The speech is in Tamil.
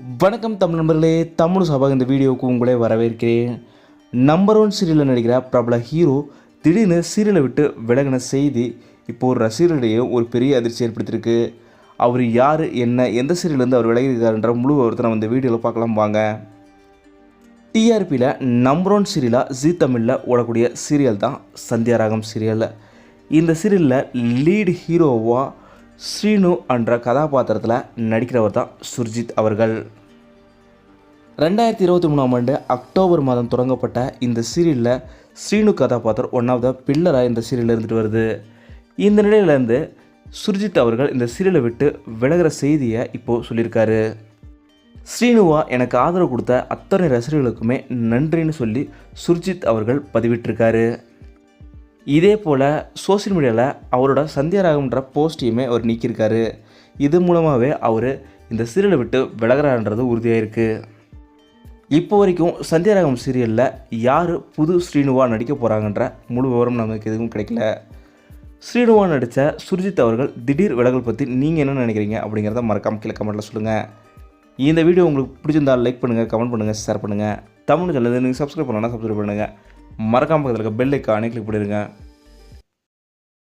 வணக்கம் தமிழ் நண்பர்களே தமிழ் சபா இந்த வீடியோவுக்கு உங்களே வரவேற்கிறேன். நம்பர் ஒன் சீரியலில் நடிக்கிற பிரபல ஹீரோ திடீர்னு சீரியலை விட்டு விலகின செய்தி இப்போ ஒரு ரசிகர்களிடையே ஒரு பெரிய அதிர்ச்சி ஏற்படுத்தியிருக்கு. அவர் யார் என்ன எந்த சீரியலேருந்து அவர் விலகிருக்காருன்ற முழு விவரத்தை நம்ம இந்த வீடியோவில் பார்க்கலாம் வாங்க. டிஆர்பியில் நம்பர் ஒன் சீரியலாக ஜி தமிழில் ஓடக்கூடிய சீரியல் தான் சந்தியாராகம் சீரியல் இந்த சீரியலில் லீடு ஹீரோவாக ஸ்ரீனு என்ற கதாபாத்திரத்தில் நடிக்கிறவர் தான் சுர்ஜித் அவர்கள். ரெண்டாயிரத்தி இருபத்தி மூணாம் ஆண்டு அக்டோபர் மாதம் தொடங்கப்பட்ட இந்த சீரியலில் ஸ்ரீனு கதாபாத்திரம் ஒன் ஆஃப் த பில்லராக இந்த சீரியலில் இருந்துட்டு வருது. இந்த நிலையிலேருந்து சுர்ஜித் அவர்கள் இந்த சீரியலை விட்டு விலகிற செய்தியை இப்போது சொல்லியிருக்காரு. ஸ்ரீனுவா எனக்கு ஆதரவு கொடுத்த அத்தனை ரசிகர்களுக்குமே நன்றின்னு சொல்லி சுர்ஜித் அவர்கள் பதிவிட்டிருக்காரு. இதே போல் சோஷியல் மீடியாவில் அவரோட சந்தியாராகம்ன்ற போஸ்டையுமே அவர் நீக்கியிருக்காரு. இது மூலமாகவே அவர் இந்த சீரியலை விட்டு விலகிறான்றது உறுதியாக இருக்குது இப்போ வரைக்கும் சந்தியாராகம் சீரியலில் யார் புது ஸ்ரீனுவா நடிக்க போகிறாங்கன்ற முழு விவரம் நமக்கு எதுவும் கிடைக்கல. ஸ்ரீனுவா நடித்த சுர்ஜித் அவர்கள் திடீர் விலகல் பற்றி நீங்கள் என்ன நினைக்கிறீங்க அப்படிங்கிறத மறக்காம கீழே கமெண்ட்டில் சொல்லுங்கள் இந்த வீடியோ உங்களுக்கு பிடிச்சிருந்தால் லைக் பண்ணுங்கள் கமெண்ட் பண்ணுங்கள் ஷேர் பண்ணுங்கள் தமிழ் சேனல் நீங்கள் சப்ஸ்கிரைப் பண்ணலாம் சப்ஸ்கிரைப் பண்ணுங்கள் மறக்காம பக்கத்தில் இருக்க பெல் ஐக்கானே கிளிக் பண்ணிடுங்க